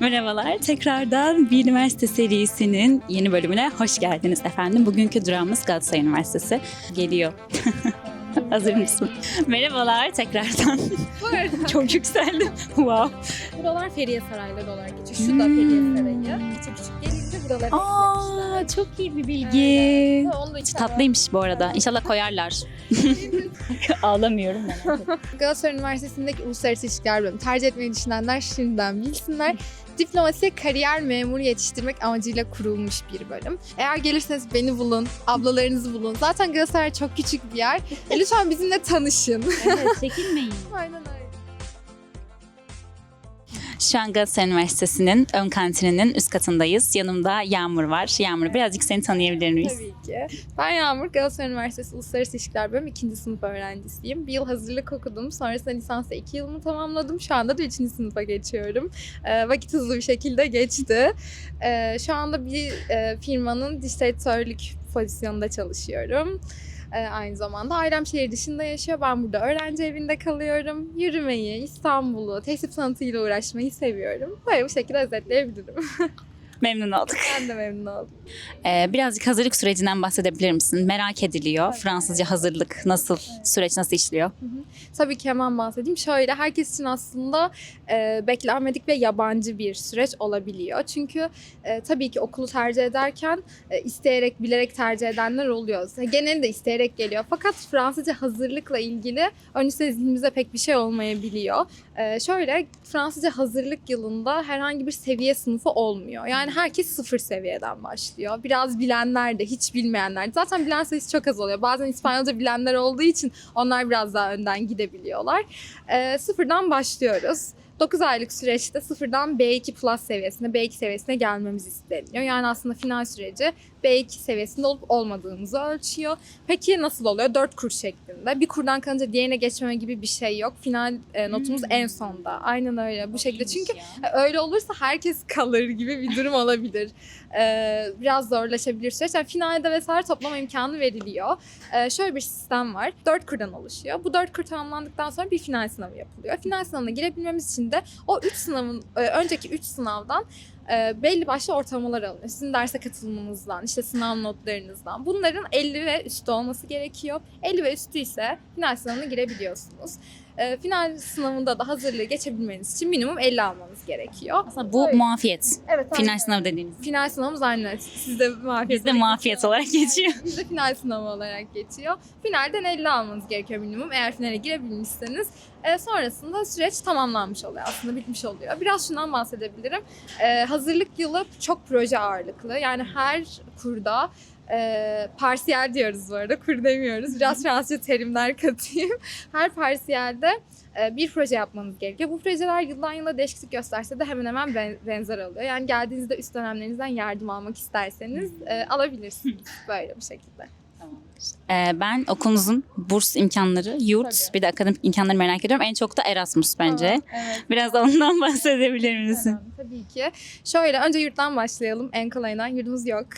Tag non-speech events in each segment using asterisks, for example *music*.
Merhabalar, tekrardan bir üniversite serisinin yeni bölümüne hoş geldiniz efendim. Bugünkü durağımız Galatasaray Üniversitesi geliyor. *laughs* Hazır mısın? Merhabalar tekrardan. *laughs* Çok yükseldim. Wow. Buralar Feriye Sarayları olarak geçiyor. Şu da Feriye Sarayı. Küçük küçük gelince buraları Aa, çok iyi bir bilgi. Onu da içeri Tatlıymış bu arada. İnşallah koyarlar. *laughs* Ağlamıyorum ben. Galatasaray Üniversitesi'ndeki Uluslararası İlişkiler bölümü tercih etmeyi düşünenler şimdiden bilsinler. Diplomasi kariyer memuru yetiştirmek amacıyla kurulmuş bir bölüm. Eğer gelirseniz beni bulun, ablalarınızı bulun. Zaten Galatasaray çok küçük bir yer. E, lütfen bizimle tanışın. Evet, çekinmeyin. *laughs* Aynen öyle. Şu an Galatasaray Üniversitesi'nin ön kantininin üst katındayız. Yanımda Yağmur var. Yağmur birazcık seni tanıyabilir miyiz? Tabii ki. Ben Yağmur, Galatasaray Üniversitesi Uluslararası İlişkiler Bölümü 2. sınıf öğrencisiyim. Bir yıl hazırlık okudum. Sonrasında lisansta 2 yılımı tamamladım. Şu anda da 3. sınıfa geçiyorum. Ee, vakit hızlı bir şekilde geçti. Ee, şu anda bir e, firmanın dijital editörlük pozisyonunda çalışıyorum. Ee, aynı zamanda ailem şehir dışında yaşıyor. Ben burada öğrenci evinde kalıyorum. Yürümeyi, İstanbul'u, tesip sanatıyla uğraşmayı seviyorum. Böyle bu şekilde özetleyebilirim. *laughs* Memnun olduk. ben de memnun oldum. Ee, birazcık hazırlık sürecinden bahsedebilir misin? Merak ediliyor. Fransızca hazırlık nasıl, süreç nasıl işliyor? Tabii ki hemen bahsedeyim. Şöyle herkes için aslında e, beklenmedik ve yabancı bir süreç olabiliyor. Çünkü e, tabii ki okulu tercih ederken e, isteyerek, bilerek tercih edenler oluyor. Genelde isteyerek geliyor. Fakat Fransızca hazırlıkla ilgili öncesinde zihnimizde pek bir şey olmayabiliyor. E, şöyle Fransızca hazırlık yılında herhangi bir seviye sınıfı olmuyor. Yani herkes sıfır seviyeden başlıyor. Biraz bilenler de hiç bilmeyenler. de. Zaten bilen sayısı çok az oluyor. Bazen İspanyolca bilenler olduğu için onlar biraz daha önden gidebiliyorlar. Ee, sıfırdan başlıyoruz. 9 aylık süreçte sıfırdan B2 plus seviyesine, B2 seviyesine gelmemiz isteniyor. Yani aslında final süreci B2 seviyesinde olup olmadığımızı ölçüyor. Peki nasıl oluyor? 4 kur şeklinde. Bir kurdan kalınca diğerine geçmeme gibi bir şey yok. Final e, notumuz Hmm. en sonda. Aynen öyle bu şekilde. Çünkü öyle olursa herkes kalır gibi bir durum *laughs* olabilir. Ee, biraz zorlaşabilir süreç. Yani finalde vesaire toplama imkanı veriliyor. Ee, şöyle bir sistem var. Dört kurdan oluşuyor. Bu dört kur tamamlandıktan sonra bir final sınavı yapılıyor. Final sınavına girebilmemiz için de o üç sınavın, e, önceki üç sınavdan e, belli başlı ortalamalar alınıyor. Sizin derse katılımınızdan, işte sınav notlarınızdan. Bunların 50 ve üstü olması gerekiyor. 50 ve üstü ise final sınavına girebiliyorsunuz. E, final sınavında da hazırlığı geçebilmeniz için minimum 50 almanız gerekiyor. Aslında bu Öyle. muafiyet. Evet, Final aynen. sınavı dediğiniz. Final sınavımız aynı. Sizde muafiyet. Bizde muafiyet olarak geçiyor. Bizde final sınavı olarak geçiyor. Finalden 50 almanız gerekiyor minimum eğer finale girebilmişseniz. E, sonrasında süreç tamamlanmış oluyor aslında bitmiş oluyor. Biraz şundan bahsedebilirim. E, hazırlık yılı çok proje ağırlıklı. Yani her kurda e, parsiyel diyoruz bu arada kur demiyoruz. Biraz Fransızca terimler katayım. Her parsiyelde e, bir proje yapmanız gerekiyor. Bu projeler yıldan yıla değişiklik gösterse de hemen hemen ben- benzer oluyor. Yani geldiğinizde üst dönemlerinizden yardım almak isterseniz e, alabilirsiniz böyle bir şekilde. Ee, ben okulunuzun burs imkanları, yurt, Tabii. bir de akademik imkanları merak ediyorum. En çok da Erasmus bence. Evet. Biraz da ondan *laughs* bahsedebilir misin? Tamam, tabii ki. Şöyle önce yurttan başlayalım. En kolayından yurdumuz yok. *laughs*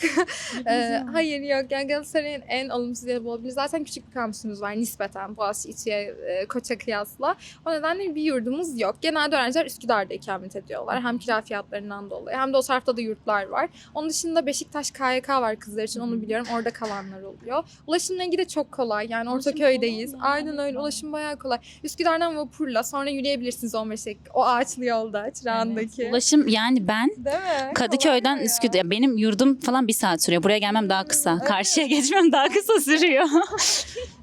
Ee, hayır yok. Yani Galatasaray'ın en olumsuz yanı bu olabilir. Zaten küçük bir kampüsümüz var nispeten Boğaziçi, İTÜ'ye, e, Koç'a kıyasla. O nedenle bir yurdumuz yok. Genelde öğrenciler Üsküdar'da ikamet ediyorlar. Hem kira fiyatlarından dolayı hem de o tarafta da yurtlar var. Onun dışında Beşiktaş KYK var kızlar için onu biliyorum. Orada kalanlar oluyor. Ulaşımla ilgili de çok kolay. Yani Ortaköy'deyiz. Aynen öyle. Ulaşım bayağı kolay. Üsküdar'dan vapurla sonra yürüyebilirsiniz 15 dakika. O ağaçlı yolda, Çırağan'daki. Ulaşım yani ben Değil mi? Kadıköy'den. Üsküdar. Benim yurdum falan bir saat sürüyor. Buraya gelmem daha kısa. Karşıya geçmem daha kısa sürüyor. *laughs*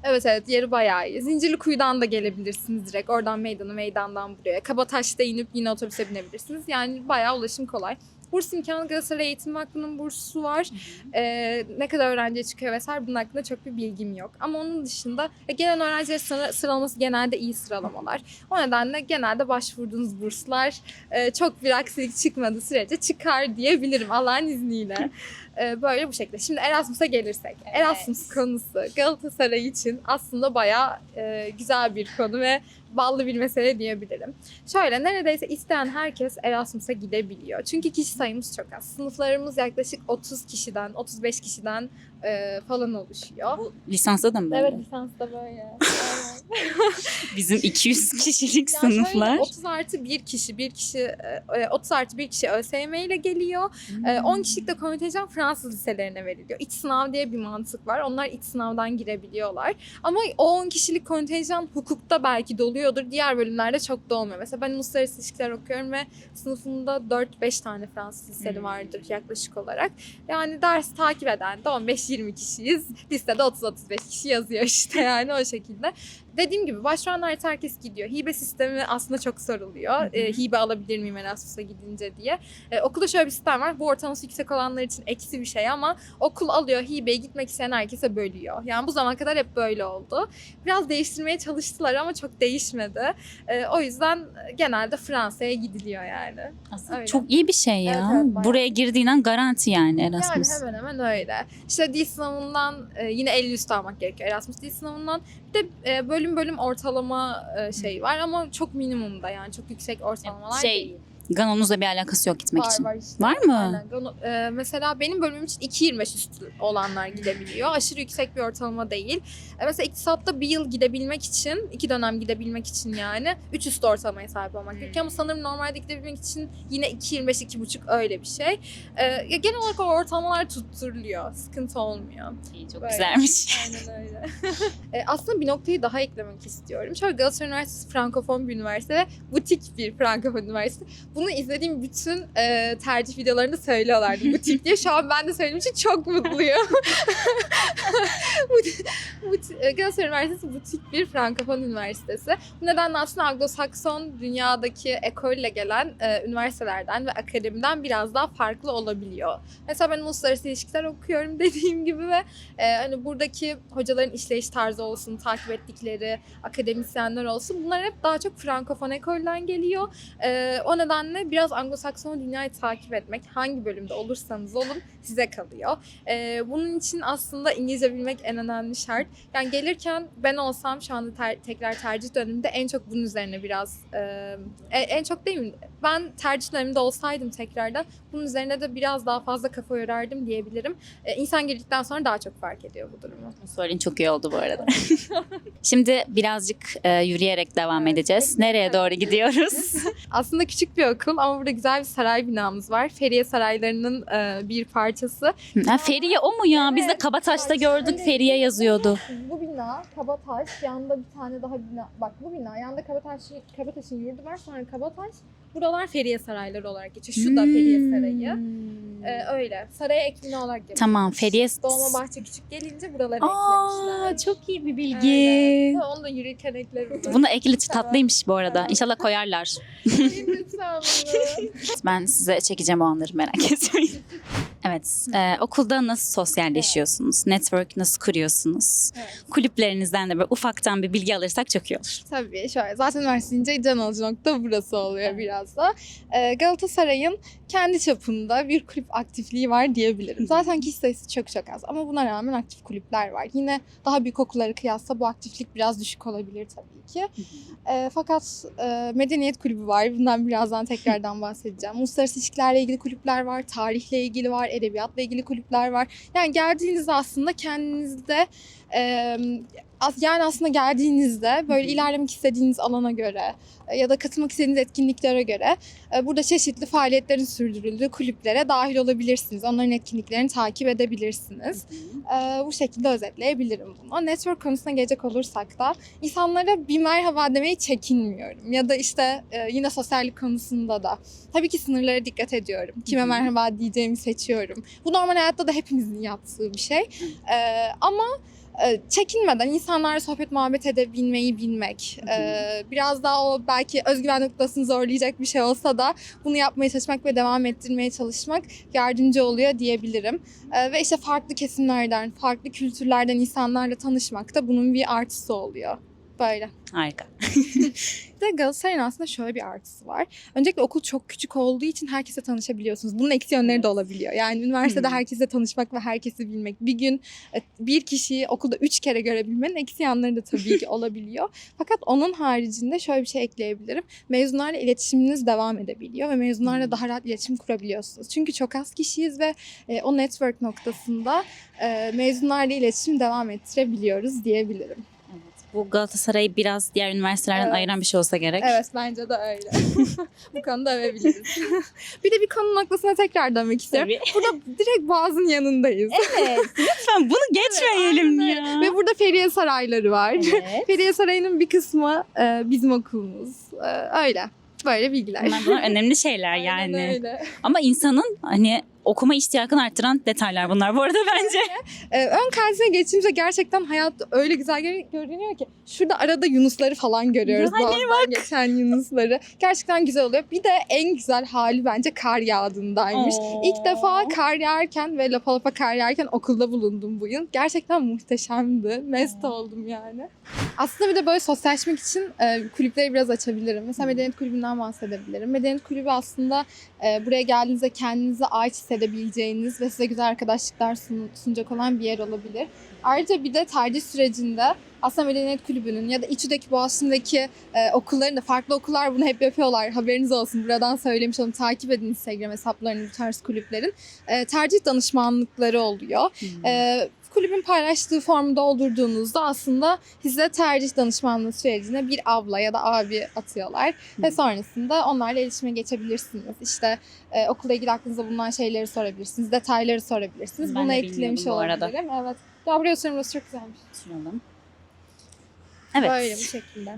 Evet evet yeri bayağı iyi. Zincirlikuyu'dan da gelebilirsiniz direkt. Oradan meydana meydandan buraya. Kabataş'ta inip yine otobüse binebilirsiniz. Yani bayağı ulaşım kolay. Burs imkanı Galatasaray Eğitim Vakfı'nın bursu var. Ee, ne kadar öğrenciye çıkıyor vesaire bunun hakkında çok bir bilgim yok. Ama onun dışında e, gelen öğrencilerin sıra- sıralaması genelde iyi sıralamalar. O nedenle genelde başvurduğunuz burslar e, çok bir aksilik çıkmadığı sürece çıkar diyebilirim Allah'ın izniyle. *laughs* Ee, böyle bu şekilde. Şimdi Erasmus'a gelirsek. Erasmus konusu Galatasaray için aslında bayağı e, güzel bir konu ve ballı bir mesele diyebilirim. Şöyle neredeyse isteyen herkes Erasmus'a gidebiliyor. Çünkü kişi sayımız çok az. Sınıflarımız yaklaşık 30 kişiden, 35 kişiden e, falan oluşuyor. Bu lisansta da mı böyle? Evet lisansta böyle. *laughs* *laughs* Bizim 200 kişilik Yani sınıflar. 30 artı bir kişi, bir kişi, e, e, 30 artı bir kişi ÖSYM ile geliyor. E, 10 kişilik de kontenjan Fransız liselerine veriliyor. İç sınav diye bir mantık var. Onlar iç sınavdan girebiliyorlar. Ama o 10 kişilik kontenjan hukukta belki doluyordur. Diğer bölümlerde çok da olmuyor. Mesela ben uluslararası ilişkiler okuyorum ve sınıfımda 4-5 tane Fransız liseli Hmm. vardır yaklaşık olarak. Yani ders takip eden de 15-20 kişiyiz. Listede 30-35 kişi yazıyor işte yani o şekilde. Dediğim gibi başvuranlar herkes gidiyor. Hibe sistemi aslında çok soruluyor. Hı hı. E, hibe alabilir miyim Erasmus'a gidince diye. E, okulda şöyle bir sistem var. Bu ortalaması yüksek olanlar için eksi bir şey ama okul alıyor hibeye gitmek isteyen herkese bölüyor. Yani bu zamana kadar hep böyle oldu. Biraz değiştirmeye çalıştılar ama çok değişmedi. E, o yüzden genelde Fransa'ya gidiliyor yani. Aslında Öyle. çok iyi bir şey ya. Evet, evet, bayağı. Buraya girdiğinden garanti yani Erasmus. Yani hemen hemen öyle. İşte dil sınavından e, yine 50 üstü almak gerekiyor Erasmus dil sınavından. Bir de e, bölüm bölüm ortalama e, şey var ama çok minimumda yani çok yüksek ortalamalar Şey, değil. Ganonuzla bir alakası yok gitmek Var, için. var, işte. Var mı? Aynen. Gano- e, mesela benim bölümüm için 2.25 üstü olanlar gidebiliyor. Aşırı yüksek bir ortalama değil. E, mesela iktisatta bir yıl gidebilmek için, iki dönem gidebilmek için yani 3 üstü ortalamaya sahip olmak Hmm. gerekiyor. Ama sanırım normalde gidebilmek için yine 2.25, 2.5 öyle bir şey. E, genel olarak o ortalamalar tutturuluyor. Sıkıntı olmuyor. İyi, çok Böyle. güzelmiş. Aynen öyle. *laughs* e, aslında bir noktayı daha eklemek istiyorum. Şöyle Galatasaray Üniversitesi Frankofon bir üniversite ve butik bir Frankofon üniversite. Bunu izlediğim bütün e, tercih videolarında söylüyorlardı butik diye. Şu an ben de söylediğim için çok mutluyum. *laughs* E, Galatasaray Üniversitesi butik bir Frankofon üniversitesi. Bu nedenle aslında Anglo-Sakson dünyadaki ekolle gelen e, üniversitelerden ve akademiden biraz daha farklı olabiliyor. Mesela ben uluslararası ilişkiler okuyorum *laughs* dediğim gibi ve ee, hani buradaki hocaların işleyiş tarzı olsun, takip ettikleri akademisyenler olsun bunlar hep daha çok Frankofon ekolden geliyor. Ee, o nedenle biraz Anglo-Sakson dünyayı takip etmek hangi bölümde olursanız olun size kalıyor. Ee, bunun için aslında İngilizce bilmek en önemli şart. Yani gelirken ben olsam şu anda ter- tekrar tercih döneminde en çok bunun üzerine biraz e, en- en çok değil mi? Ben tercih döneminde olsaydım tekrardan bunun üzerine de biraz daha fazla kafa yorardım diyebilirim. Ee, insan girdikten sonra daha çok fark ediyor bu durumu. Söyleyin çok iyi oldu bu arada. *laughs* Şimdi birazcık e, yürüyerek devam edeceğiz. Nereye doğru gidiyoruz? *laughs* Aslında küçük bir okul ama burada güzel bir saray binamız var. Feriye saraylarının e, bir parçası. ha, Feriye o mu ya? Biz de Kabataş'ta Kabataş. gördük Evet. Feriye yazıyordu. Bu bina Kabataş, yanında bir tane daha bina. Bak bu bina, yanında Kabataş, Kabataş'ın yurdu var. Sonra Kabataş. Buralar Feriye sarayları olarak geçiyor. Şu da Feriye sarayı. Hmm. E, öyle. Saraya ek bina olarak yapılmış. Tamam Feriye... Dolmabahçe küçük gelince buraları Aa, eklemişler. çok iyi bir bilgi. Aynen. Onu da yürürken eklerim. Bunu ekli tatlıymış bu arada. İnşallah koyarlar. Lütfen bunu. *laughs* Ben size çekeceğim o anları merak etmeyin. *laughs* Evet, e, okulda nasıl sosyalleşiyorsunuz? Network nasıl kuruyorsunuz? Evet. Kulüplerinizden de böyle ufaktan bir bilgi alırsak çok iyi olur. Tabii şöyle zaten üniversiteyince can alıcı nokta burası oluyor biraz da. Ee, Galatasaray'ın kendi çapında bir kulüp aktifliği var diyebilirim. Zaten kişi sayısı çok çok az ama buna rağmen aktif kulüpler var. Yine daha büyük okullara kıyasla bu aktiflik biraz düşük olabilir tabii ki. Ee, fakat e, medeniyet kulübü var. Bundan birazdan tekrardan bahsedeceğim. Uluslararası ilişkilerle ilgili kulüpler var, tarihle ilgili var, edebiyatla ilgili kulüpler var. Yani geldiğinizde aslında kendinizde e, yani aslında geldiğinizde böyle ilerlemek istediğiniz alana göre e, ya da katılmak istediğiniz etkinliklere göre e, burada çeşitli faaliyetlerin sürdürüldüğü kulüplere dahil olabilirsiniz. Onların etkinliklerini takip edebilirsiniz. E, bu şekilde özetleyebilirim bunu. Network konusuna gelecek olursak da insanlara bir merhaba demeyi çekinmiyorum. Ya da işte yine sosyallik konusunda da. Tabii ki sınırlara dikkat ediyorum. Kime Hı hı. merhaba diyeceğimi seçiyorum. Bu normal hayatta da hepimizin yaptığı bir şey. Ama çekinmeden insanlarla sohbet muhabbet edebilmeyi bilmek. E, biraz daha o belki özgüven noktasını zorlayacak bir şey olsa da bunu yapmaya çalışmak ve devam ettirmeye çalışmak yardımcı oluyor diyebilirim. E, ve işte farklı kesimlerden, farklı kültürlerden insanlarla tanışmak da bunun bir artısı oluyor. Böyle. Harika. *laughs* De Galatasaray'ın aslında şöyle bir artısı var. Öncelikle okul çok küçük olduğu için herkese tanışabiliyorsunuz. Bunun eksi yönleri de olabiliyor. Yani üniversitede Hmm. herkese tanışmak ve herkesi bilmek. Bir gün e, bir kişiyi okulda üç kere görebilmenin eksi yanları da tabii ki *laughs* olabiliyor. Fakat onun haricinde şöyle bir şey ekleyebilirim. Mezunlarla iletişiminiz devam edebiliyor ve mezunlarla Hmm. daha rahat iletişim kurabiliyorsunuz. Çünkü çok az kişiyiz ve e, o network noktasında e, mezunlarla iletişim devam ettirebiliyoruz diyebilirim. Evet. Bu Galatasaray'ı biraz diğer üniversitelerden Evet. ayıran bir şey olsa gerek. Evet bence de öyle. *laughs* Bu konuda övebiliriz. *laughs* bir de bir konu noktasına tekrar dönmek istiyorum. Tabii. Burada direkt Boğaz'ın yanındayız. Evet. Lütfen bunu geçmeyelim aynen ya. Ve burada Feriye Sarayları var. Evet. *laughs* Feriye Sarayı'nın bir kısmı e, bizim okulumuz. E, öyle. Böyle bilgiler. Bunlar, önemli şeyler Aynen yani. öyle. Ama insanın hani okuma iştiyakını arttıran detaylar bunlar bu arada bence. *laughs* Ee, ön karşısına geçince gerçekten hayat öyle güzel gör- görünüyor ki. Şurada arada yunusları falan görüyoruz. Yani Boğaz'dan geçen yunusları. Gerçekten güzel oluyor. Bir de en güzel hali bence kar yağdığındaymış. Oo. İlk defa kar yağarken ve lapa lapa kar yağarken okulda bulundum bu yıl. Gerçekten muhteşemdi. Mest oldum yani. Aslında bir de böyle sosyalleşmek için e, kulüpleri biraz açabilirim. Mesela Medeniyet Kulübü'nden bahsedebilirim. Medeniyet Kulübü aslında e, buraya geldiğinizde kendinize ait hissedebileceğiniz ve size güzel arkadaşlıklar sun- sunacak olan bir yer olabilir. Ayrıca bir de tercih sürecinde aslında Medeniyet Kulübü'nün ya da İTÜ'deki Boğaziçi'ndeki e, okulların da farklı okullar bunu hep yapıyorlar. Haberiniz olsun. Buradan söylemiş olun. Takip edin Instagram hesaplarını bu tarz kulüplerin. E, tercih danışmanlıkları oluyor. Hmm. E, kulübün paylaştığı formu doldurduğunuzda aslında size tercih danışmanlığı sürecine bir abla ya da abi atıyorlar. Ve sonrasında onlarla iletişime geçebilirsiniz. İşte e, okula ilgili aklınızda bulunan şeyleri sorabilirsiniz. Detayları sorabilirsiniz. Ben Bunu arada. olabilirim. Evet. Ya buraya. Burası çok güzelmiş. Şuralım. Evet. Böyle bu şekilde.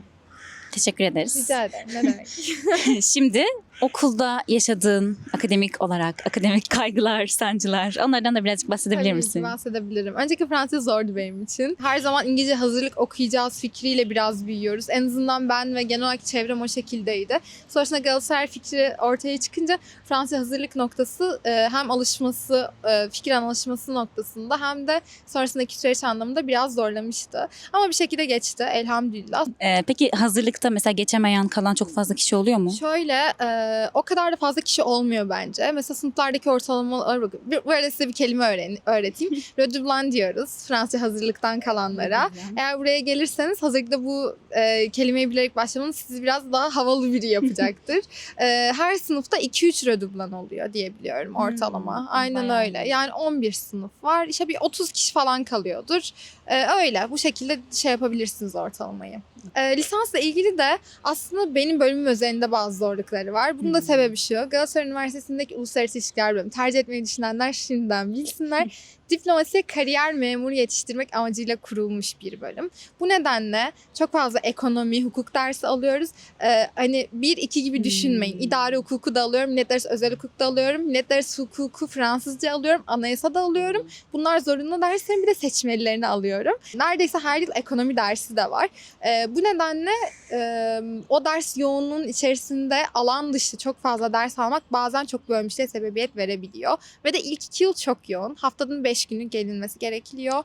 Teşekkür ederiz. Rica ederim. Ne demek. *laughs* *laughs* Şimdi okulda yaşadığın akademik olarak akademik kaygılar, sancılar onlardan da birazcık bahsedebilir Tabii misin? bahsedebilirim. Önceki Fransız zordu benim için. Her zaman İngilizce hazırlık okuyacağız fikriyle biraz büyüyoruz. En azından ben ve genel olarak çevrem o şekildeydi. Sonrasında Galatasaray fikri ortaya çıkınca Fransız hazırlık noktası e, hem alışması, e, fikir alışması noktasında hem de sonrasındaki süreç anlamında biraz zorlamıştı. Ama bir şekilde geçti elhamdülillah. Ee, peki hazırlıkta mesela geçemeyen kalan çok fazla kişi oluyor mu? Şöyle e, o kadar da fazla kişi olmuyor bence. Mesela sınıflardaki ortalamalar bakın. Arada size bir kelime öğren öğreteyim. *laughs* Redoublon diyoruz Fransızca hazırlıktan kalanlara. Eğer buraya gelirseniz hazırlıkta bu e, kelimeyi bilerek başlamanız sizi biraz daha havalı biri *laughs* yapacaktır. E, her sınıfta 2-3 redoublon oluyor diyebiliyorum ortalama. Hmm, Aynen bayağı öyle. Yani 11 sınıf var. İşte bir 30 kişi falan kalıyordur. E, öyle. Bu şekilde şey yapabilirsiniz ortalamayı. E, lisansla ilgili de aslında benim bölümüm özelinde bazı zorlukları var. Bunun da Hmm. sebebi şu. Galatasaray Üniversitesi'ndeki Uluslararası İlişkiler bölümü tercih etmeyi düşünenler şimdiden bilsinler. *laughs* Diplomasi kariyer memuru yetiştirmek amacıyla kurulmuş bir bölüm. Bu nedenle çok fazla ekonomi, hukuk dersi alıyoruz. Ee, hani bir iki gibi düşünmeyin. Hmm. İdare hukuku da alıyorum, millet arası özel hukuk da alıyorum, millet arası hukuku Fransızca alıyorum, anayasa da alıyorum. Bunlar zorunlu derslerin bir de seçmelilerini alıyorum. Neredeyse her yıl ekonomi dersi de var. Ee, bu nedenle e, o ders yoğunluğun içerisinde alan dışı çok fazla ders almak bazen çok bölmüşlüğe sebebiyet verebiliyor. Ve de ilk iki yıl çok yoğun. Haftanın 5 günü gelinmesi gerekiyor.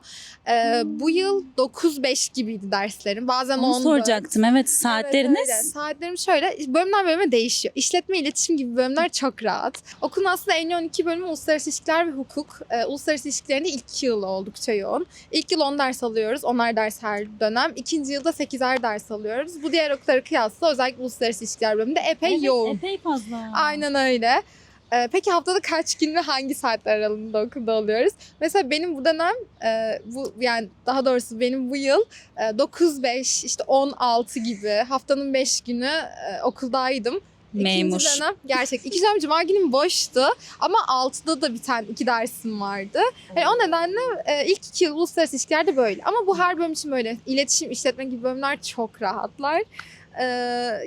Ee, Bu yıl 9-5 gibiydi derslerim. Bazen Onu 14. soracaktım. Evet Evet, saatleriniz. öyle. Saatlerim şöyle bölümden bölüme değişiyor. İşletme, iletişim gibi bölümler çok rahat. Okulun aslında en yoğun iki bölümü uluslararası ilişkiler ve hukuk. Ee, uluslararası ilişkilerinde ilk yıl oldukça yoğun. İlk yıl 10 ders alıyoruz. 10'ar ders her dönem. İkinci yılda 8'er ders alıyoruz. Bu diğer okullara kıyasla özellikle uluslararası ilişkiler bölümünde epey Evet, yoğun. Epey fazla. Aynen öyle. Ee, peki haftada kaç gün ve hangi saatler aralığında okulda oluyoruz? Mesela benim bu dönem, e, bu yani daha doğrusu benim bu yıl e, 9-5, işte 16 gibi haftanın 5 günü e, okuldaydım. Memur. İkinci dönem gerçek. İkinci dönem cuma günüm boştu ama 6'da da bir tane iki dersim vardı. Yani o nedenle e, ilk iki yıl uluslararası ilişkilerde böyle. Ama bu her bölüm için böyle. İletişim, işletme gibi bölümler çok rahatlar. Ee,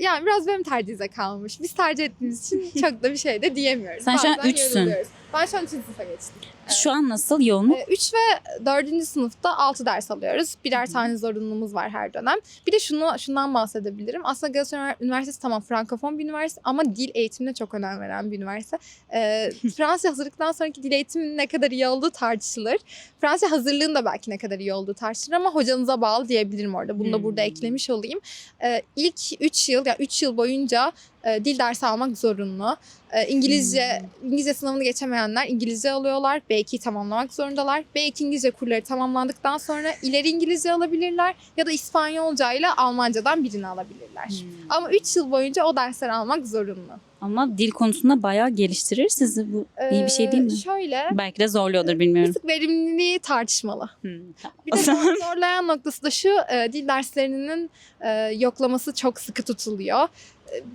yani biraz benim tercihimize kalmış. Biz tercih ettiğimiz için *laughs* çok da bir şey de diyemiyoruz. Sen şu an Bazen üçsün. yoruluyoruz. Ben şu an 3. sınıfa geçtim. Şu an nasıl yoğunluk? 3 ve 4. sınıfta 6 ders alıyoruz. Birer tane zorunluluğumuz var her dönem. Bir de şunu şundan bahsedebilirim. Aslında Galatasaray Üniversitesi tamam frankofon bir üniversite ama dil eğitimine çok önem veren bir üniversite. Ee, *laughs* Fransızca hazırlıktan sonraki dil eğitiminin ne kadar iyi olduğu tartışılır. Fransızca hazırlığın da belki ne kadar iyi olduğu tartışılır ama hocanıza bağlı diyebilirim orada. Bunu da burada Hmm. eklemiş olayım. Ee, ilk 3 yıl yani 3 yıl boyunca e, dil dersi almak zorunlu. E, İngilizce İngilizce sınavını geçemeyenler İngilizce alıyorlar. B2'yi tamamlamak zorundalar. B2 İngilizce kurları tamamlandıktan sonra ileri İngilizce alabilirler ya da İspanyolca ile Almancadan birini alabilirler. Hmm. Ama 3 yıl boyunca o dersleri almak zorunlu. Ama dil konusunda bayağı geliştirir sizi. Bu iyi bir şey değil mi? Ee, Şöyle, Belki de zorluyordur bir bilmiyorum. tık verimliliği tartışmalı. Hmm, tamam. Bir de zorlayan noktası da şu, e, dil derslerinin e, yoklaması çok sıkı tutuluyor.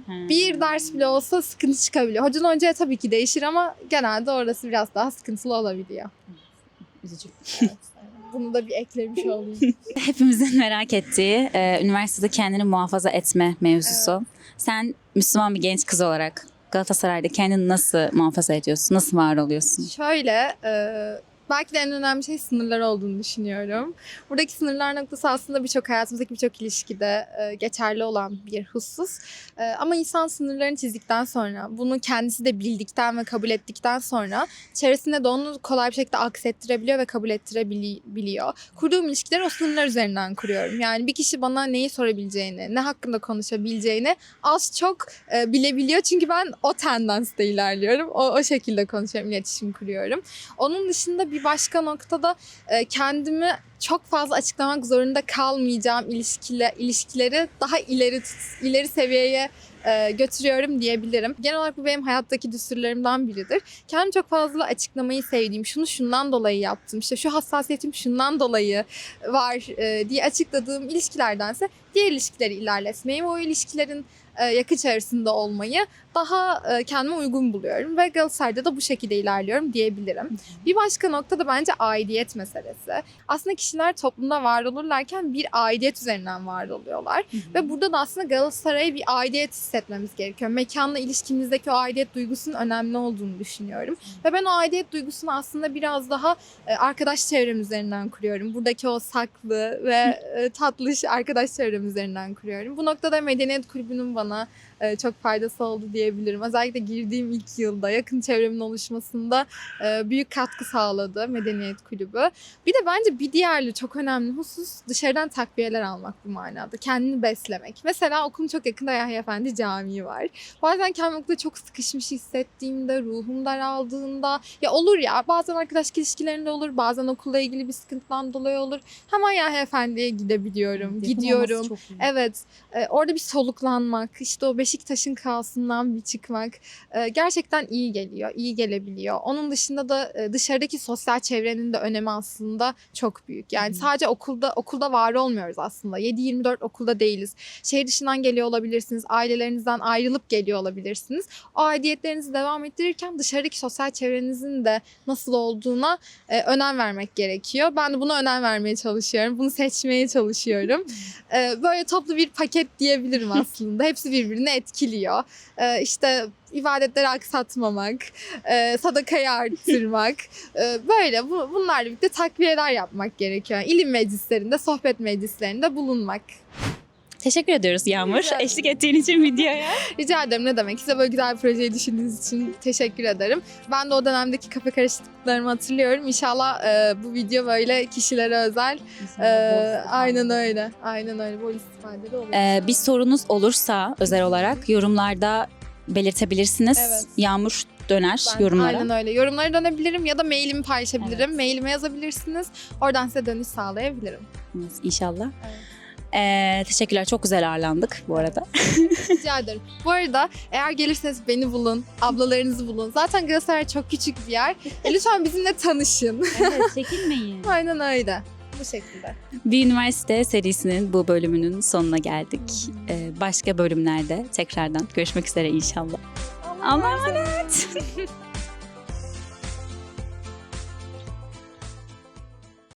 Hmm. Bir ders bile olsa sıkıntı çıkabiliyor. Hocadan hocaya tabii ki değişir ama genelde orası biraz daha sıkıntılı olabiliyor. Üzücü. *laughs* Evet, bunu da bir eklemiş olayım. *laughs* Hepimizin merak ettiği e, üniversitede kendini muhafaza etme mevzusu. Sen Müslüman bir genç kız olarak Galatasaray'da kendini nasıl muhafaza ediyorsun? Nasıl var oluyorsun? Şöyle, e, belki de en önemli şey sınırlar olduğunu düşünüyorum. Buradaki sınırlar noktası aslında birçok hayatımızdaki birçok ilişkide e, geçerli olan bir husus. E, ama insan sınırlarını çizdikten sonra, bunu kendisi de bildikten ve kabul ettikten sonra çevresinde de onu kolay bir şekilde aksettirebiliyor ve kabul ettirebiliyor. Kurduğum ilişkileri o sınırlar üzerinden kuruyorum. Yani bir kişi bana neyi sorabileceğini, ne hakkında konuşabileceğini az çok e, bilebiliyor. Çünkü ben o tendenste ilerliyorum. O, o şekilde konuşuyorum, iletişim kuruyorum. Onun dışında bir başka noktada e, kendimi çok fazla açıklamak zorunda kalmayacağım ilişkile, ilişkileri daha ileri ileri seviyeye e, götürüyorum diyebilirim. Genel olarak bu benim hayattaki düsturlarımdan biridir. Kendimi çok fazla açıklamayı sevdiğim, şunu şundan dolayı yaptım, işte şu hassasiyetim şundan dolayı var e, diye açıkladığım ilişkilerdense diğer ilişkileri ilerletmeyi ve o ilişkilerin e, yakın çevresinde olmayı daha e, kendime uygun buluyorum ve Galatasaray'da da bu şekilde ilerliyorum diyebilirim. Bir başka nokta da bence aidiyet meselesi. Aslında kişiler toplumda var olurlarken bir aidiyet üzerinden var oluyorlar. Ve burada da aslında Galatasaray'a bir aidiyet hissetmemiz gerekiyor. Mekanla ilişkimizdeki o aidiyet duygusunun önemli olduğunu düşünüyorum. Ve ben o aidiyet duygusunu aslında biraz daha e, arkadaş çevrem üzerinden kuruyorum. Buradaki o saklı ve e, tatlış arkadaş çevrem üzerinden kuruyorum. Bu noktada Medeniyet Kulübü'nün bana çok faydası oldu diyebilirim. Özellikle girdiğim ilk yılda yakın çevremin oluşmasında e, büyük katkı sağladı Medeniyet Kulübü. Bir de bence bir diğerli çok önemli husus dışarıdan takviyeler almak bu manada. Kendini beslemek. Mesela okulun çok yakında Yahya Efendi Camii var. Bazen kendimi okulda çok sıkışmış hissettiğimde, ruhum daraldığında ya olur ya bazen arkadaş ilişkilerinde olur, bazen okulla ilgili bir sıkıntıdan dolayı olur. Hemen Yahya Efendi'ye gidebiliyorum, gidiyorum. Evet, e, orada bir soluklanmak, işte o Beşiktaş'ın kaosundan bir çıkmak e, gerçekten iyi geliyor, iyi gelebiliyor. Onun dışında da e, dışarıdaki sosyal çevrenin de önemi aslında çok büyük. Yani sadece okulda okulda var olmuyoruz aslında. 7-24 okulda değiliz. Şehir dışından geliyor olabilirsiniz, ailelerinizden ayrılıp geliyor olabilirsiniz. O aidiyetlerinizi devam ettirirken dışarıdaki sosyal çevrenizin de nasıl olduğuna e, önem vermek gerekiyor. Ben de buna önem vermeye çalışıyorum. Bunu seçmeye çalışıyorum. *laughs* E, böyle toplu bir paket diyebilirim aslında. Hepsi birbirini etkiliyor. E, işte ibadetleri aksatmamak, e, sadakayı arttırmak, *laughs* e, böyle bu, bunlarla birlikte takviyeler yapmak gerekiyor. Yani ilim meclislerinde, sohbet meclislerinde bulunmak. Teşekkür ediyoruz Yağmur. Rica ederim. Eşlik ettiğin için videoya. Rica ederim ne demek. Size böyle güzel bir projeyi düşündüğünüz için teşekkür ederim. Ben de o dönemdeki kafe karışıklıklarımı hatırlıyorum. İnşallah e, bu video böyle kişilere özel. E, aynen öyle. Aynen öyle. Bol istifadeleri olur. Ee, bir sorunuz olursa özel olarak yorumlarda belirtebilirsiniz. Evet. Yağmur döner Ben- yorumlara. Aynen öyle. Yorumlara dönebilirim ya da mailimi paylaşabilirim. Evet. Mailime yazabilirsiniz. Oradan size dönüş sağlayabilirim. İnşallah. Evet. Ee, teşekkürler. Çok güzel ağırlandık bu arada. *laughs* Rica ederim. Bu arada eğer gelirseniz beni bulun, ablalarınızı bulun. Zaten Galatasaray çok küçük bir yer. E, lütfen bizimle tanışın. evet, *laughs* çekinmeyin. Aynen öyle. Bu şekilde. Bir üniversite serisinin bu bölümünün sonuna geldik. Ee, başka bölümlerde tekrardan görüşmek üzere inşallah. Allah'a emanet. *laughs*